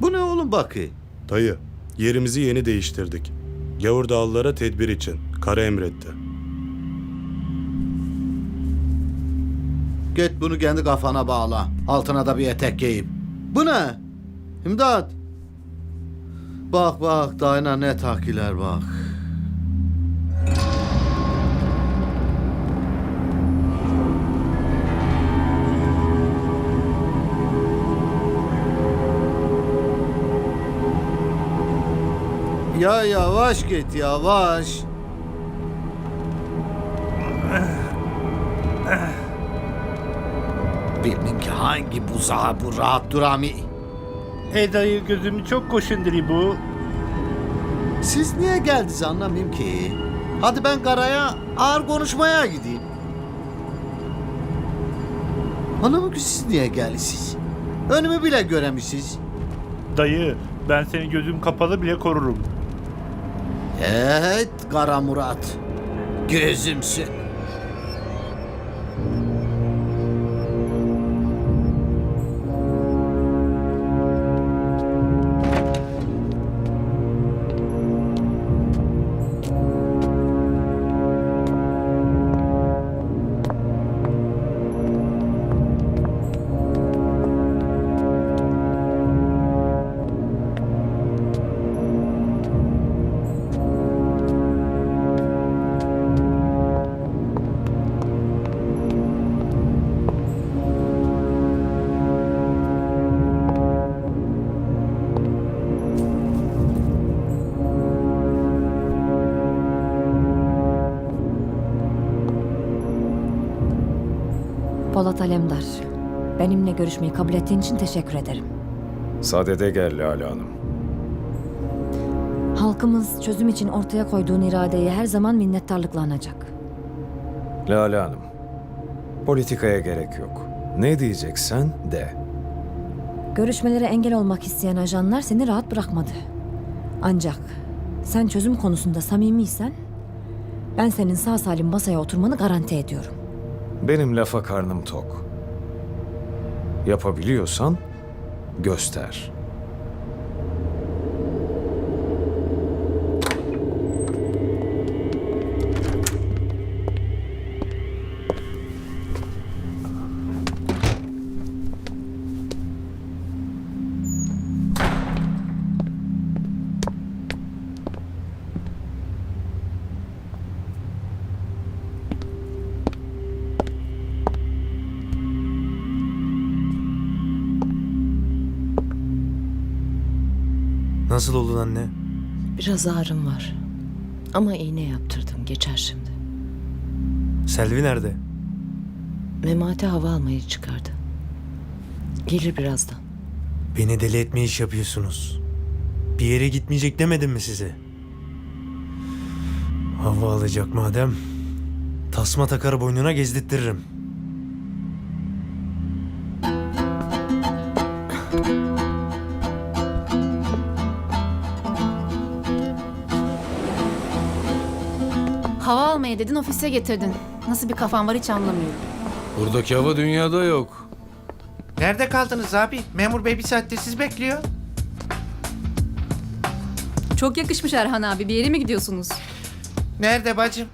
Bu ne oğlum bakı? Dayı, yerimizi yeni değiştirdik. Gavur dağlılara tedbir için. Kara emretti. Git bunu kendi kafana bağla. Altına da bir etek giyip. Bu ne? İmdat. Bak bak dayına ne takiler bak. Ya yavaş git yavaş. Bilmem ki hangi buzağı bu rahat durami. E dayı gözümü çok koşunduru bu. Siz niye geldiniz anlamayayım ki. Hadi ben karaya ağır konuşmaya gideyim. Anlamı ki siz niye geldiniz? Önümü bile göremişsiniz. Dayı ben seni gözüm kapalı bile korurum. Evet Kara Murat. Gözümsün. Polat Alemdar. Benimle görüşmeyi kabul ettiğin için teşekkür ederim. Sadede gel Lale Hanım. Halkımız çözüm için ortaya koyduğun iradeyi her zaman minnettarlıkla anacak. Lale Hanım. Politikaya gerek yok. Ne diyeceksen de. Görüşmelere engel olmak isteyen ajanlar seni rahat bırakmadı. Ancak sen çözüm konusunda samimiysen ben senin sağ salim masaya oturmanı garanti ediyorum. Benim lafa karnım tok. Yapabiliyorsan göster. Nasıl oldun anne? Biraz ağrım var. Ama iğne yaptırdım. Geçer şimdi. Selvi nerede? Memati hava almayı çıkardı. Gelir birazdan. Beni deli etme iş yapıyorsunuz. Bir yere gitmeyecek demedim mi size? Hava alacak madem. Tasma takar boynuna gezdirtirim. Hava almaya dedin ofise getirdin. Nasıl bir kafan var hiç anlamıyorum. Buradaki hava dünyada yok. Nerede kaldınız abi? Memur bey bir saattir siz bekliyor. Çok yakışmış Erhan abi. Bir yere mi gidiyorsunuz? Nerede bacım?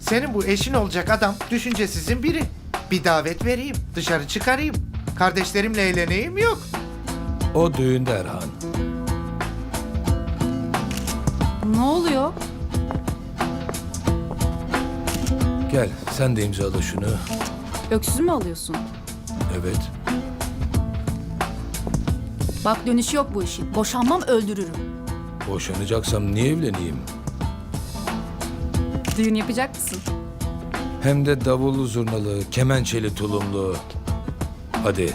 Senin bu eşin olacak adam düşüncesizin biri. Bir davet vereyim, dışarı çıkarayım. Kardeşlerimle eğleneyim yok. O düğünde Erhan. Ne oluyor? Gel sen de imzala şunu. Öksüz mü alıyorsun? Evet. Bak dönüşü yok bu işin. Boşanmam öldürürüm. Boşanacaksam niye evleneyim? Düğün yapacak mısın? Hem de davullu zurnalı, kemençeli tulumlu. Hadi.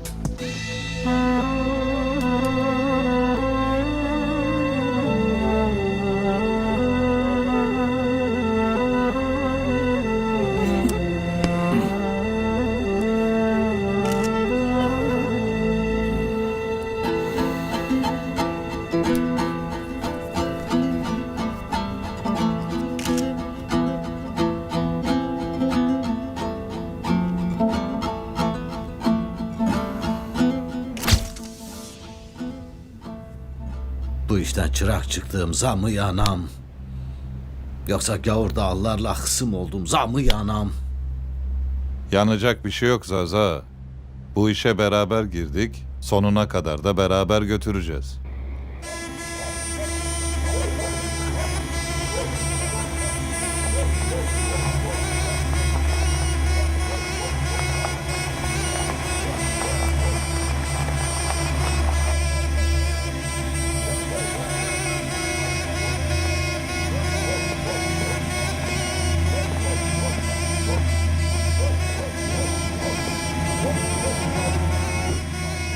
İşten çırak çıktığım zamı yanam. Yoksa gavur dağlarla kısım oldum zamı yanam. Yanacak bir şey yok Zaza. Bu işe beraber girdik. Sonuna kadar da beraber götüreceğiz.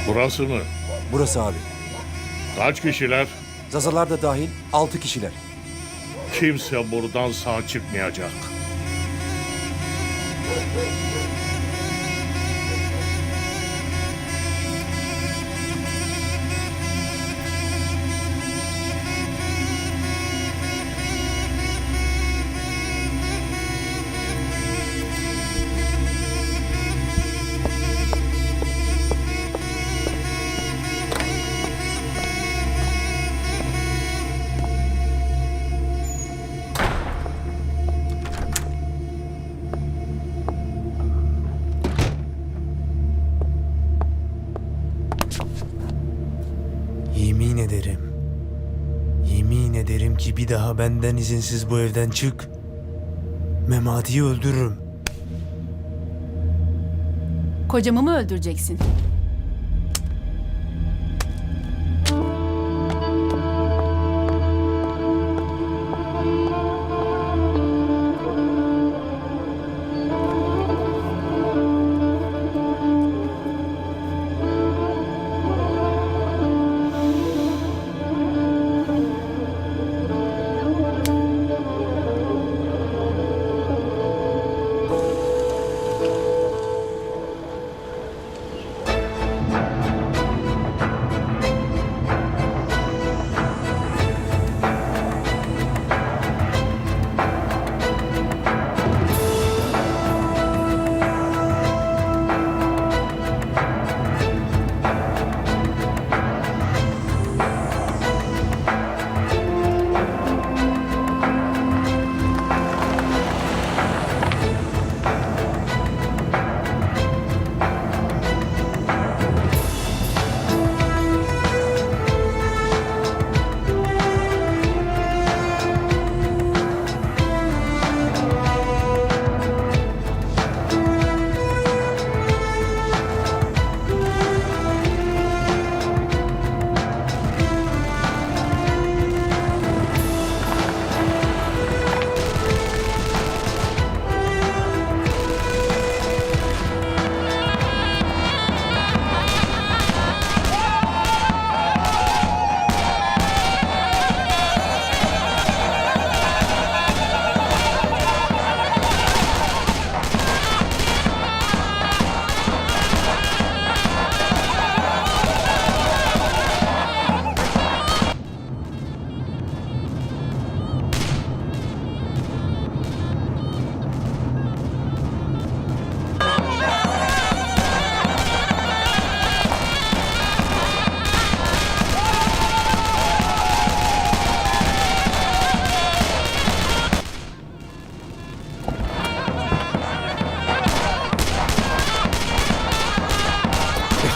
Burası mı? Burası abi. Kaç kişiler? Zazalar da dahil 6 kişiler. Kimse buradan sağ çıkmayacak. Bir daha benden izinsiz bu evden çık. Memati'yi öldürürüm. Kocamı mı öldüreceksin?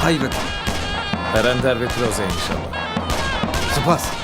Hayret. Erender ve Kloze inşallah. Sıpas.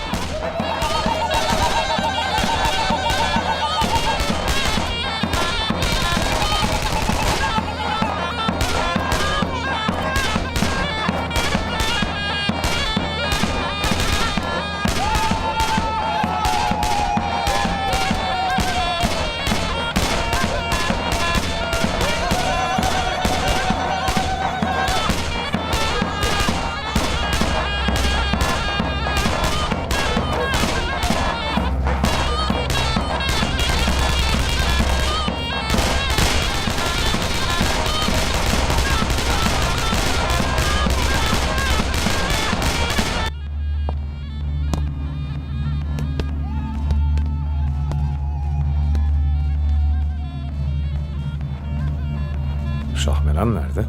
Şahmeran nerede?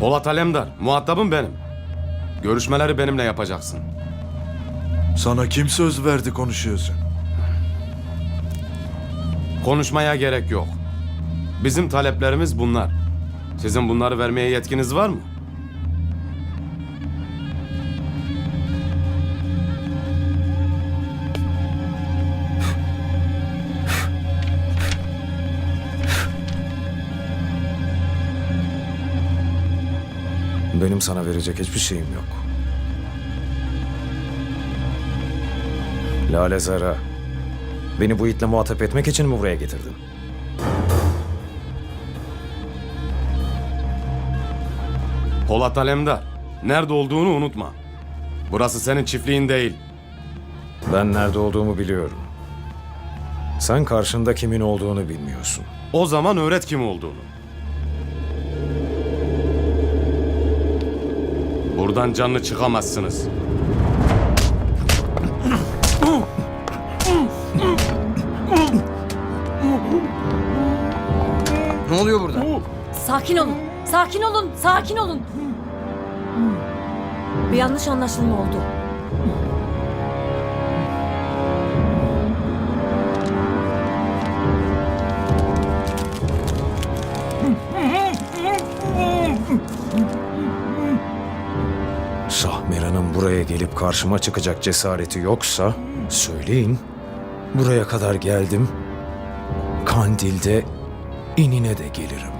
Polat Alemdar. Muhatabım benim. Görüşmeleri benimle yapacaksın. Sana kim söz verdi konuşuyorsun? Konuşmaya gerek yok. Bizim taleplerimiz bunlar. Sizin bunları vermeye yetkiniz var mı? Benim sana verecek hiçbir şeyim yok. Lale Zara, beni bu itle muhatap etmek için mi buraya getirdin? Polat Alemdar, nerede olduğunu unutma. Burası senin çiftliğin değil. Ben nerede olduğumu biliyorum. Sen karşında kimin olduğunu bilmiyorsun. O zaman öğret kim olduğunu. Buradan canlı çıkamazsınız. Ne oluyor burada? Sakin olun. Sakin olun. Sakin olun. Bir yanlış anlaşılma oldu. Şahmeran'ın buraya gelip karşıma çıkacak cesareti yoksa söyleyin. Buraya kadar geldim. Kandil'de inine de gelirim.